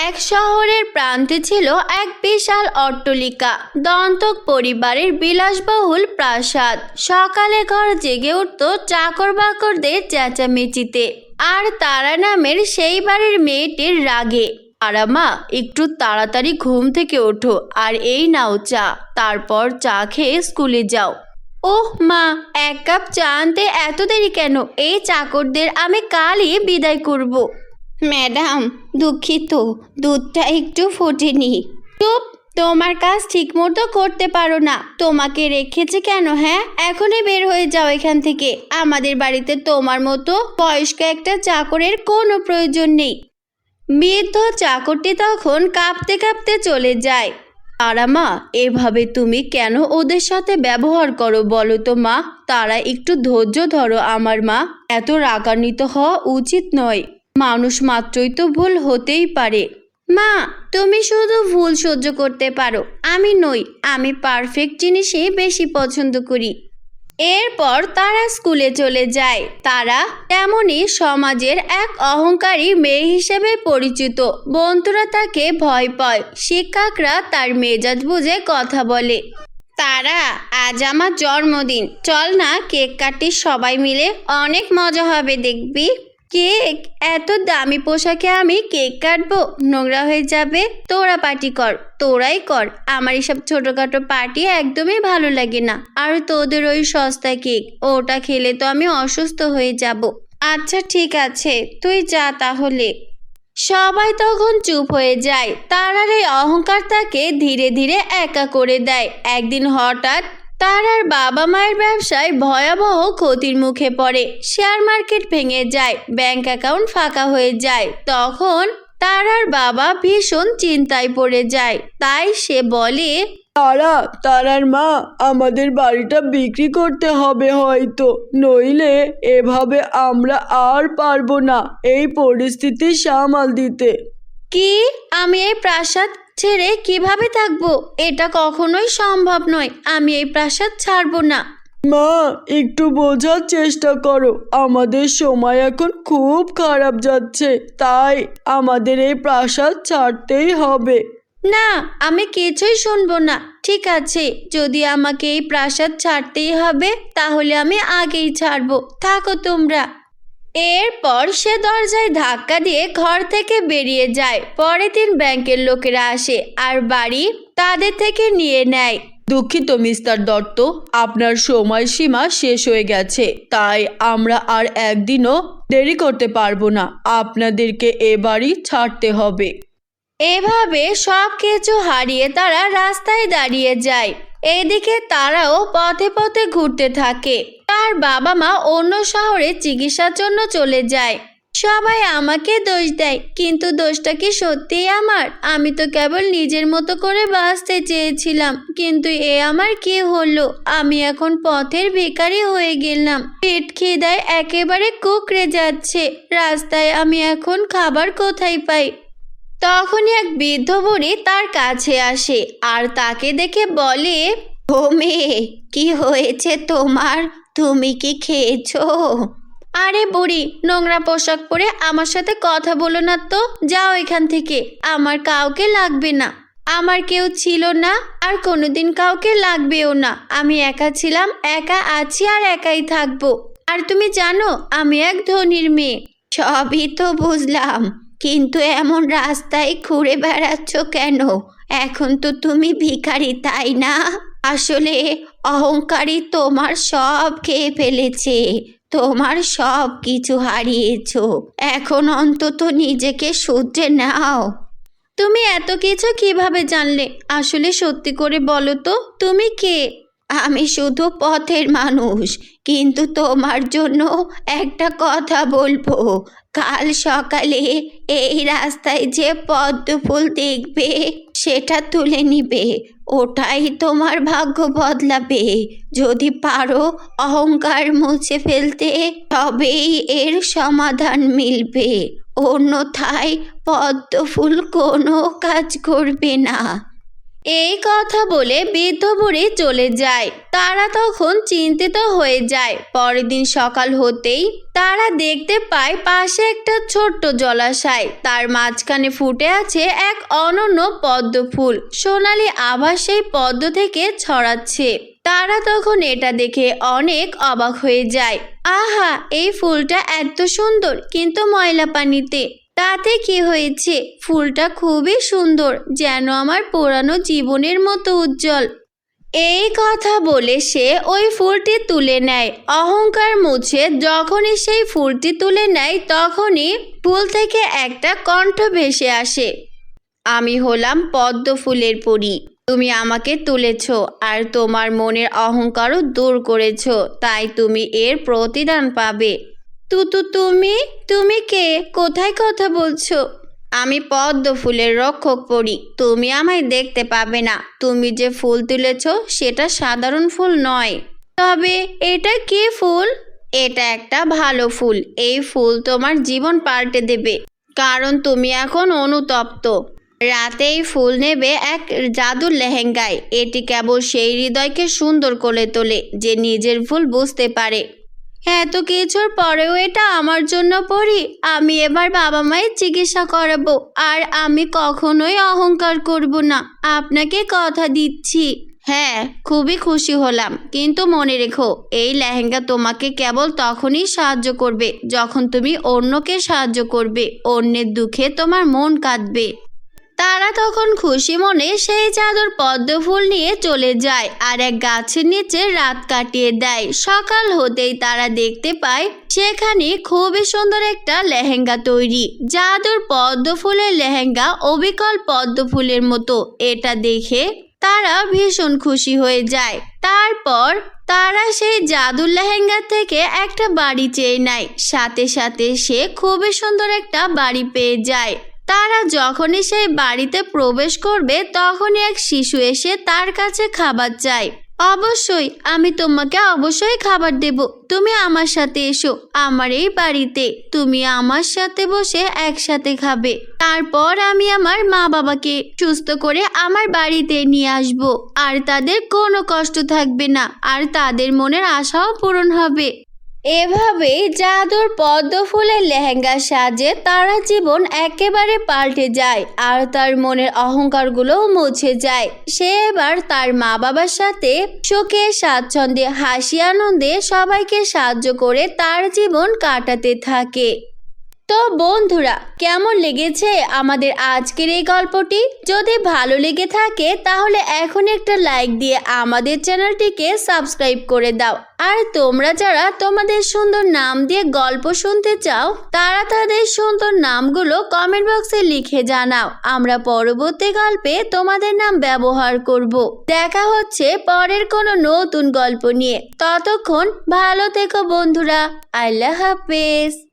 এক শহরের প্রান্তে ছিল এক বিশাল অট্টলিকা, দন্তক পরিবারের বিলাসবহুল প্রাসাদ। সকালে ঘর জেগে উঠত চাকর বাকরদের চেঁচামেচিতে। আর তারা নামের সেই বাড়ির মেয়েটির রাগে। তারা মা, একটু তাড়াতাড়ি ঘুম থেকে ওঠো আর এই নাও চা, তারপর চা খেয়ে স্কুলে যাও। ওহ মা, এক কাপ চা আনতে এত দেরি কেন? এই চাকরদের আমি কালই বিদায় করব। ম্যাডাম, দুঃখিত। দুধটা একটু ফোটেনি। চুপ, তোমার কাজ ঠিকমতো করতে পারো না। তোমাকে রেখেছে কেন হ্যাঁ? এখনই বের হয়ে যাও এখান থেকে। আমাদের বাড়িতে তোমার মতো বয়স্ক একটা চাকরের কোনো প্রয়োজন নেই। বৃদ্ধ চাকরটি তখন কাঁপতে কাঁপতে চলে যায়। তারা, মা, এভাবে তুমি কেন ওদের সাথে ব্যবহার করো বলো তো, মা? তারা একটু ধৈর্য ধরো আমার, মা। এত রাগান্বিত হওয়া উচিত নয়। মানুষ মাত্রই তো ভুল হতেই পারে। মা, তুমি শুধু ভুল সহ্য করতে পারো। আমি নই, আমি পারফেক্ট জিনিসই বেশি পছন্দ করি। এরপর তারা স্কুলে চলে যায়। তারা তেমনই সমাজের এক অহংকারী মেয়ে হিসেবে পরিচিত। বন্ধুরা তাকে ভয় পায়। শিক্ষকরা তার মেজাজ বুঝে কথা বলে। তারা, আজ আমার জন্মদিন। চল না, কেক কাটি সবাই মিলে অনেক মজা হবে, দেখবি? কেক? এত দামি পোশাকে আমি কেক কাটবো? নোংরা হয়ে যাবে। তোরা পার্টি কর, তোরাই কর। আমার এসব ছোটোখাটো পার্টি একদমই ভালো লাগে না। আর তোদের ওই সস্তা কেক, ওটা খেলে তো আমি অসুস্থ হয়ে যাব। আচ্ছা ঠিক আছে, তুই যা তাহলে। সবাই তখন চুপ হয়ে যায়। তারার এই অহংকার তাকে ধীরে ধীরে একা করে দেয়। একদিন হঠাৎ তারার বাবা মায়ের ব্যবসায় ভয়াবহ ক্ষতির মুখে পড়ে। শেয়ার মার্কেট ভেঙে যায় ব্যাংক অ্যাকাউন্ট ফাঁকা হয়ে যায়। তখন তারার বাবা ভীষণ চিন্তায় পড়ে যায়। তাই সে বলে তারা তারার মা আমাদের বাড়িটা বিক্রি করতে হবে হয়তো। নইলে এভাবে আমরা আর পারব না এই পরিস্থিতি সামাল দিতে। কি? আমি এই প্রাসাদ ছেড়ে কীভাবে থাকব? এটা কখনোই সম্ভব নয়। আমি এই প্রাসাদ ছাড়বো না। মা একটু বোঝার চেষ্টা করো। আমাদের সময় এখন খুব খারাপ যাচ্ছে। তাই আমাদের এই প্রাসাদ ছাড়তেই হবে। না আমি কিছুই শুনব না। ঠিক আছে যদি আমাকে এই প্রাসাদ ছাড়তেই হবে তাহলে আমি আগেই ছাড়বো। থাকো তোমরা। এরপর সে দরজায় ধাক্কা দিয়ে ঘর থেকে বেরিয়ে যায়। পরের দিন ব্যাংকের লোকেরা আসে আর বাড়ি তাদের থেকে নিয়ে নেয়। দুঃখিত মিস্টার দত্ত আপনার সময়সীমা শেষ হয়ে গেছে তাই আমরা আর একদিনও দেরি করতে পারব না। আপনাদেরকে এ বাড়ি ছাড়তে হবে। এভাবে সব কিছু হারিয়ে তারা রাস্তায় দাঁড়িয়ে যায়। এদিকে তারাও পথে পথে ঘুরতে থাকে। তার বাবা মা অন্য শহরে চিকিৎসার জন্য চলে যায়। সবাই আমাকে দোষ দেয়, কিন্তু দোষটা কি সত্যিই আমার? আমি তো কেবল নিজের মতো করে বাঁচতে চেয়েছিলাম, কিন্তু এ আমার কি হলো? আমি এখন পথের ভিখারি হয়ে গেলাম। পেট খিদায় একেবারে কুকড়ে যাচ্ছে। রাস্তায় আমি এখন খাবার কোথায় পাই? তখনই এক বৃদ্ধ বুড়ি তার কাছে আসে, আর তাকে দেখে বলে, ও মেয়ে, কি হয়েছে তোমার? তুমি কি খেয়েছো? আরে বুড়ি নোংরা পোশাক পরে আমার সাথে কথা বলো না তো। যাও এখান থেকে। আমার কাউকে লাগবে না। আমার কেউ ছিল না আর কোনোদিন কাউকে লাগবেও না। আমি একা ছিলাম একা আছি আর একাই থাকব। আর তুমি জানো আমি এক ধনির মেয়ে। সবই তো বুঝলাম কিন্তু এমন রাস্তায় ঘুরে বেড়াচ্ছ কেন? এখন তো তুমি ভিখারি তাই না? আসলে অহংকারী তোমার সব খেয়ে ফেলেছে, তোমার সব কিছু হারিয়েছ। এখন অন্তত নিজেকে শুধরে নাও। তুমি এত কিছু কীভাবে জানলে? আসলে সত্যি করে বলো তো, তুমি কে? আমি শুধু পথের মানুষ, কিন্তু তোমার জন্য একটা কথা বলব। কাল সকালে এই রাস্তায় যে পদ্ম ফুল দেখবে, সেটা তুলে নিবে। ওটাই তোমার ভাগ্য বদলাবে। যদি পারো অহংকার মুছে ফেলতে, তবেই এর সমাধান মিলবে। অন্যথায় পদ্ম ফুল কোনো কাজ করবে না। এই কথা বলে বৃদ্ধ বুড়ি চলে যায়। তারা তখন চিন্তিত হয়ে যায়। পরের দিন সকাল হতেই তারা দেখতে পায় পাশে একটা ছোট্ট জলাশয়। তার মাঝখানে ফুটে আছে এক অনন্য পদ্ম ফুল। সোনালি আভা সেই পদ্ম থেকে ছড়াচ্ছে। তারা তখন এটা দেখে অনেক অবাক হয়ে যায়। আহা, এই ফুলটা এত সুন্দর, কিন্তু ময়লা পানিতে। তাতে কি হয়েছে? ফুলটা খুবই সুন্দর, যেন আমার পুরানো জীবনের মতো উজ্জ্বল। এই কথা বলে সে ওই ফুলটি তুলে নেয়। অহংকার মুছে যখনই সেই ফুলটি তুলে নেয়, তখনই ফুল থেকে একটা কণ্ঠ ভেসে আসে। আমি হলাম পদ্ম ফুলের পরী। তুমি আমাকে তুলেছ আর তোমার মনের অহংকারও দূর করেছ। তাই তুমি এর প্রতিদান পাবে। তুতু, তুমি? তুমি কে? কোথায় কথা বলছো? আমি পদ্ম ফুলের রক্ষক পড়ি তুমি আমায় দেখতে পাবে না। তুমি যে ফুল তুলেছ, সেটা সাধারণ ফুল নয়। তবে এটা কি ফুল? এটা একটা ভালো ফুল। এই ফুল তোমার জীবন পাল্টে দেবে। কারণ তুমি এখন অনুতপ্ত। রাতেই ফুল নেবে এক জাদুর লেহেঙ্গায়। এটি কেবল সেই হৃদয়কে সুন্দর করে তোলে যে নিজের ফুল বুঝতে পারে। এত কিছুর পরেও এটা আমার জন্য পড়ি। আমি এবার বাবা মায়ের চিকিৎসা করাবো, আর আমি কখনোই অহংকার করব না। আপনাকে কথা দিচ্ছি। হ্যাঁ খুবই খুশি হলাম। কিন্তু মনে রেখো, এই লেহেঙ্গা তোমাকে কেবল তখনই সাহায্য করবে, যখন তুমি অন্যকে সাহায্য করবে। অন্যের দুঃখে তোমার মন কাঁদবে। তারা তখন খুশি মনে সেই চাদর পদ্ম ফুল নিয়ে চলে যায় আর এক গাছের নিচে রাত কাটিয়ে দেয়। সকাল হতেই তারা দেখতে পায় সেখানে খুবই সুন্দর একটা লেহেঙ্গা তৈরি। জাদুর পদ্ম ফুলের লেহেঙ্গা অবিকল পদ্ম ফুলের মতো। এটা দেখে তারা ভীষণ খুশি হয়ে যায়। তারপর তারা সেই জাদুর লেহেঙ্গা থেকে একটা বাড়ি চেয়ে নেয়। সাথে সাথে সে খুবই সুন্দর একটা বাড়ি পেয়ে যায়। তারা যখনই সেই বাড়িতে প্রবেশ করবে, তখনই এক শিশু এসে তার কাছে খাবার চায়। অবশ্যই, আমি তোমাকে অবশ্যই খাবার দেব। তুমি আমার সাথে এসো, আমার এই বাড়িতে। তুমি আমার সাথে বসে একসাথে খাবে। তারপর আমি আমার মা বাবাকে সুস্থ করে আমার বাড়িতে নিয়ে আসব। আর তাদের কোনো কষ্ট থাকবে না, আর তাদের মনের আশাও পূরণ হবে। এভাবেই জাদুর পদ্ম ফুলের লেহেঙ্গা সাজে তারা জীবন একেবারে পাল্টে যায় আর তার মনের অহংকারগুলোও মুছে যায়। সে এবার তার মা বাবার সাথে সুখে, স্বাচ্ছন্দ্যে, হাসি আনন্দে সবাইকে সাহায্য করে তার জীবন কাটাতে থাকে। তো বন্ধুরা, কেমন লেগেছে আমাদের আজকের এই গল্পটি? যদি ভালো লেগে থাকে, তাহলে এখন একটা লাইক দিয়ে আমাদের চ্যানেলটিকে সাবস্ক্রাইব করে দাও। আর তোমরা যারা তোমাদের সুন্দর নাম দিয়ে গল্প শুনতে চাও, তারা তাদের সুন্দর নামগুলো কমেন্ট বক্সে লিখে জানাও। আমরা পরবর্তী গল্পে তোমাদের নাম ব্যবহার করব। দেখা হচ্ছে পরের কোনো নতুন গল্প নিয়ে। ততক্ষণ ভালো থেকো বন্ধুরা। আল্লাহ হাফেজ।